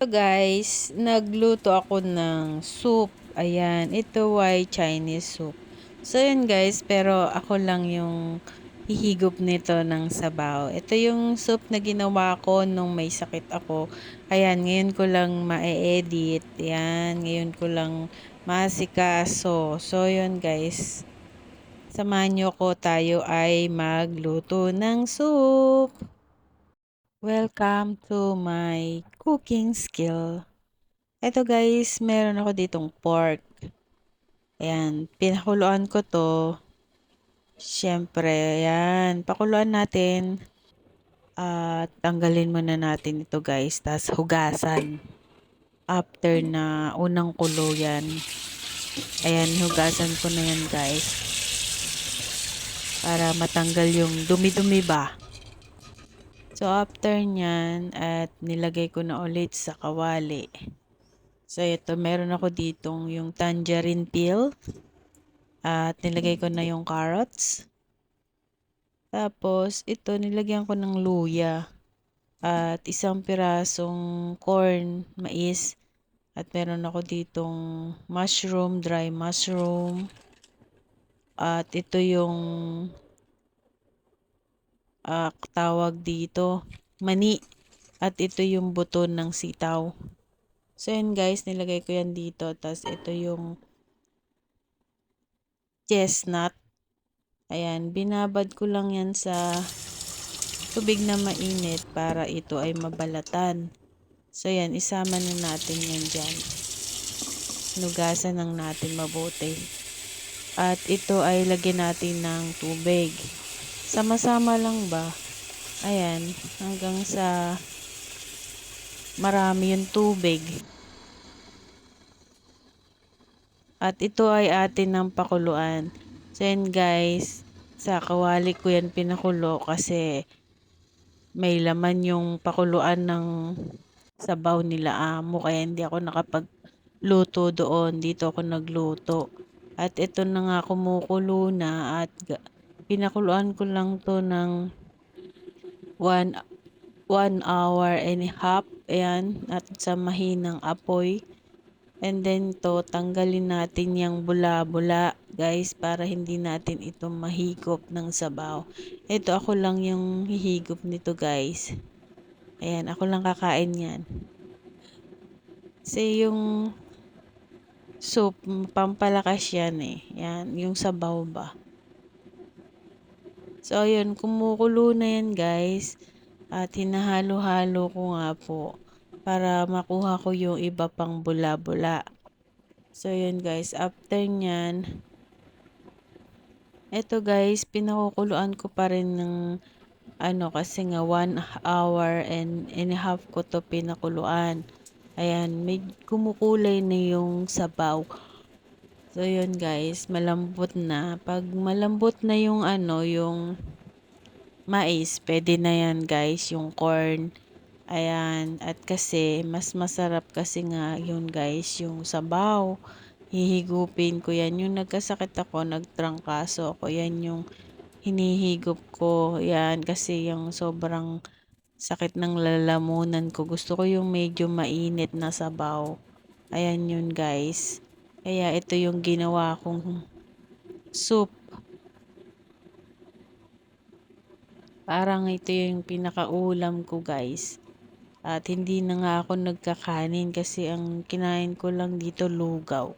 So guys, nagluto ako ng soup. Ayan, ito ay Chinese soup. So yun guys, pero ako lang yung hihigop nito ng sabaw. Ito yung soup na ginawa ko nung may sakit ako. Ayan, ngayon ko lang ma-edit. Ayan, ngayon ko lang masikaso. So yun guys, samahan nyo ko tayo ay magluto ng soup. Welcome to my cooking skill. Ito guys, meron ako ditong pork. Ayan, pinakuluan ko to. Siyempre, ayan, pakuluan natin. At tanggalin muna natin ito guys, tas hugasan. After na unang kulo yan. Ayan, hugasan ko na yan guys. Para matanggal yung dumi-dumi ba. So, after nyan, at nilagay ko na ulit sa kawali. So, ito, meron ako ditong yung tangerine peel. At nilagay ko na yung carrots. Tapos, ito, nilagyan ko ng luya. At isang pirasong corn, mais. At meron ako ditong mushroom, dry mushroom. At ito yung uh, tawag dito, mani. At ito yung buto ng sitaw. So, yan guys, nilagay ko yan dito. Tapos, ito yung chestnut. Ayan, binabad ko lang yan sa tubig na mainit para ito ay mabalatan. So, yan, isama na natin yan dyan. Nugasan lang natin mabuti. At ito ay lagyan natin ng tubig. Sama-sama lang ba? Ayan, hanggang sa marami yung tubig. At ito ay atin ng pakuluan. So yan guys, sa kawali ko yan pinakulo kasi may laman yung pakuluan ng sabaw nila amo kaya hindi ako nakapagluto doon. Dito ako nagluto. At ito na nga kumukulo na at pinakuluan ko lang to ng 1 1 hour and a half ayan at sa mahinang apoy. And then to tanggalin natin yung bula-bula guys para hindi natin ito mahigop ng sabaw. Ito ako lang yung hihigop nito guys. Ayan ako lang kakain yan. Kasi yung soup pampalakas yan eh. Yan yung sabaw ba So, ayun, kumukulo na yan guys. At hinahalo-halo ko nga po para makuha ko yung iba pang bula-bula. So, yun guys. After nyan, eto guys, pinakukuluan ko pa rin ng ano kasi nga 1 hour and, and a half ko to pinakuluan. Ayan, may kumukulay na yung sabaw. So, yun guys, malambot na. Pag malambot na yung ano, yung mais, pwede na yan guys, yung corn. Ayan, at kasi, mas masarap kasi nga yun guys, yung sabaw. Hihigupin ko yan. Yung nagkasakit ako, nagtrangkaso ako, yan yung hinihigop ko. Yan, kasi yung sobrang sakit ng lalamunan ko. Gusto ko yung medyo mainit na sabaw. Ayan yun guys. Kaya ito yung ginawa kong soup. Parang ito yung pinakaulam ko guys. At hindi na nga ako nagkakanin kasi ang kinain ko lang dito lugaw.